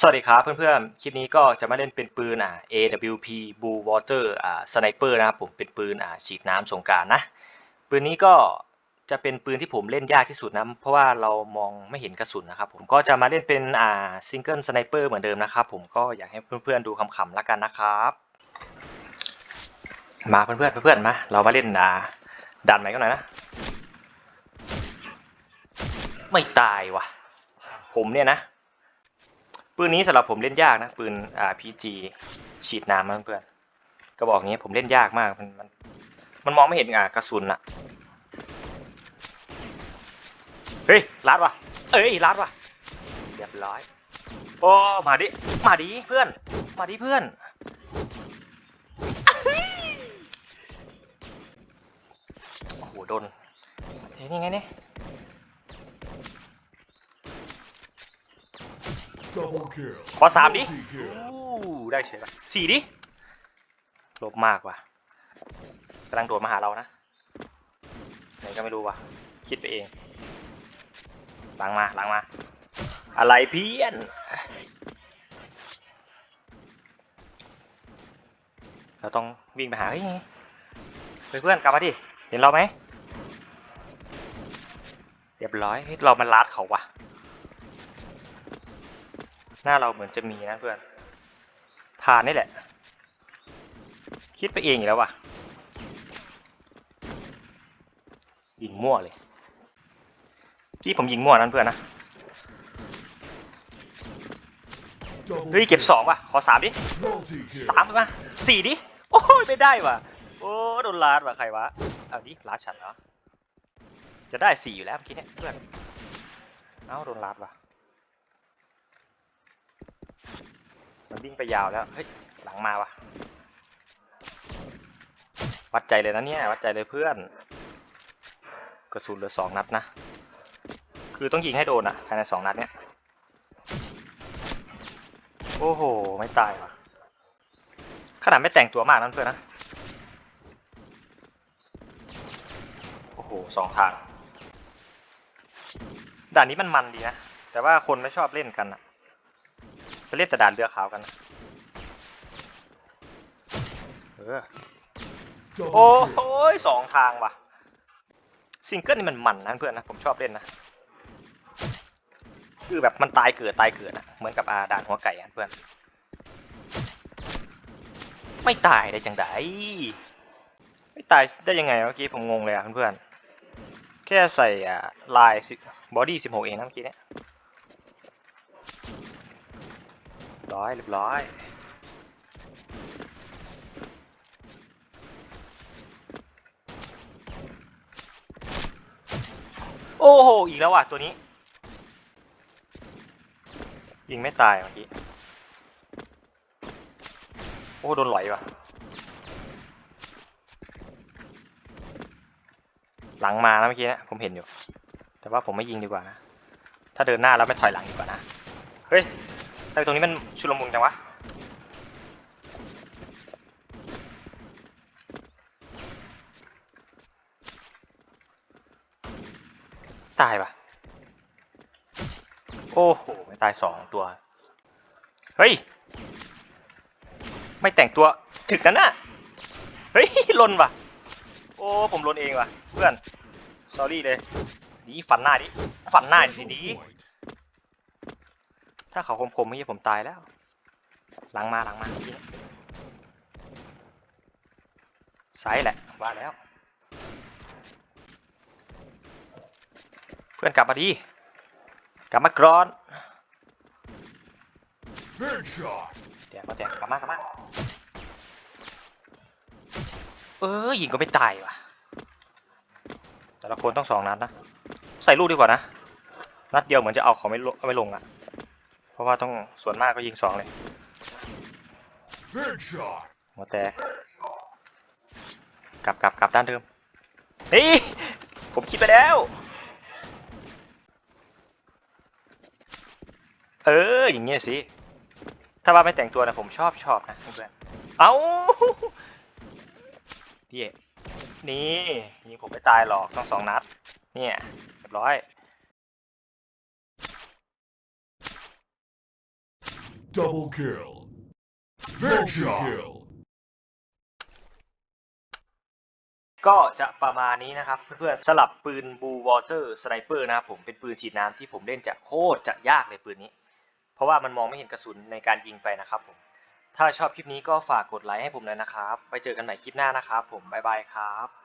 สวัสดีครับเพื่อนๆ คลิปนี้ก็จะมาเล่นเป็นปืนอ่า AWP Blue Water อ่า Sniper นะครับผมเป็นปืนอ่าฉีดน้ำสงกรารนะ ปืนนี้ก็จะเป็นปืนที่ผมเล่นยากที่สุดนะ เพราะว่าเรามองไม่เห็นกระสุนนะครับผมก็จะมาเล่นเป็นอ่า Single Sniper เหมือนเดิมนะครับผมก็อยากให้เพื่อนๆดูขำๆแล้วกันนะครับ มาเพื่อนๆเพื่อนๆมาเรามาเล่นอ่าดันไหนกันหน่อยนะ ไม่ตายว่ะ ผมเนี่ยนะ ปืนนี้สำหรับผมเล่นยากนะ ปืน RPG ฉีดน้ำนเพื่อนกระบอกนี้ผมเล่นยากมากมันมันมันมองไม่เห็นอ่ากระสุนอะเฮ้ยลัดว่ะเอ้ยลัดว่ะเรียบร้อยโอ้มาดิมาดิเพื่อน มาดิเพื่อนโอ้โหโดนเฮ้ยนี่ไงเนี่ย Double kill. ขอสามดิ Multi kill. อู้ได้เฉยละสี่ดิลบมากว่ะกำลังโดดมาหาเรานะ ไหนก็ไม่รู้ว่ะ คิดไปเองหลังมาหลังมา อะไรเพี้ยนเราต้องวิ่งไปหาเฮ้ยเฮ้ยเพื่อนกลับมาดิ เห็นเราไหม เรียบร้อยเฮ้ยเรามันลัดเขาว่ะ หน้าเราเหมือนจะมีนะเพื่อนผ่านนี่แหละ คิดไปเองอยู่แล้วว่ะ ยิงมั่วเลยพี่ผมยิงมั่วนั่นเพื่อนนะ เฮ้ยเก็บสองว่ะ ขอสามดิสามไปมาสี่ดิ โอ้ยไม่ได้ว่ะ โอ้โดนลาดว่ะใครวะ เอาดิลาดฉันเหรอ จะได้สี่อยู่แล้วเมื่อกี้เนี่ยเพื่อน เอ้าโดนลาดว่ะ มันวิ่งไปยาวแล้วเฮ้ยหลังมาวะวัดใจเลยนะเนี่ยวัดใจเลยเพื่อน กระสุนเหลือสองนัดนะ คือต้องยิงให้โดนอะภายในสองนัดเนี่ยโอ้โห ไม่ตายว่ะขนาดไม่แต่งตัวมากนั่นเพื่อนนะ โอ้โหสองทาง ด่านนี้มันมันดีนะ แต่ว่าคนไม่ชอบเล่นกันอะ จะเล่นแต่ด่านเรือขาวกันนะเออ Double โอ้ kill. โหสองทางว่ะ ซิงเกิลนี่มันมันนะเพื่อนนะ ผมชอบเล่นนะ คือแบบมันตายเกิดตายเกิดอะเหมือนกับอาด่านหัวไก่อะเพื่อน ไม่ตายได้จังไดไม่ตายได้ยังไงเมื่อกี้ผมงงเลยอะเพื่อนๆ แค่ใส่อ่าลายสิบอดี้สิบหกเองนะเมื่อกี้เนี่ย ร้อยเรียบร้อยโอ้โห อีกแล้วว่ะ ตัวนี้ ยิงไม่ตายเมื่อกี้ โอ้ โดนไหลว่ะ หลังมานะเมื่อกี้นะ ผมเห็นอยู่ แต่ว่าผมไม่ยิงดีกว่านะ ถ้าเดินหน้าแล้วไม่ถอยหลังดีกว่านะ เฮ้ย ทำไมตรงนี้มันชุลมุนจังวะตายปะโอ้โห ไม่ตายสองตัว เฮ้ย ไม่แต่งตัวถึกนั้นน่ะ เฮ้ยลนว่ะ โอ้ ผมลนเองว่ะ เพื่อน s อรี่เลยดีฟันหน้าดิ ฟันหน้าดิดี ถ้าเขาคมๆเมื่อกี้ผมตายแล้ว หลังมาหลังมาเมื่อกี้ซ้ายแหละว่าแล้ว เพื่อนกลับมาดี กลับมากรอน Headshot. เดี๋ยวมาเดี๋ยวกลับมากลับมาเออยิงก็ไม่ตายว่ะ แต่ละคนต้องสองนัดนะ ใส่ลูกดีกว่านะ นัดเดียวเหมือนจะเอาเขาไม่ลงไม่ลงอะเพ ราะว่าต้องส่วนมากก็ยิงสองเลยหัวแต่กลับกลับกลับด้านเดิมเฮ้ยผมคิดไปแล้ว เอออย่างเงี้ยสิถ้าว่าไม่แต่งตัวนะผมชอบชอบนะเพื่อนเอาพี่นี่ยิงผมไม่ตายหรอกต้องสองนัด เนี่ยเรียบร้อย Double kill. Headshot. kill. ก็จะประมาณนี้นะครับ เพื่อนๆสลับปืนบูวอเตอร์สไนเปอร์นะครับผมเป็นปืนฉีดน้ำที่ผมเล่นจะโคตรจะยากเลยปืนนี้ เพราะว่ามันมองไม่เห็นกระสุนในการยิงไปนะครับผม ถ้าชอบคลิปนี้ก็ฝากกดไลค์ให้ผมเลยนะครับ ไปเจอกันใหม่คลิปหน้านะครับผม บ๊ายบายครับ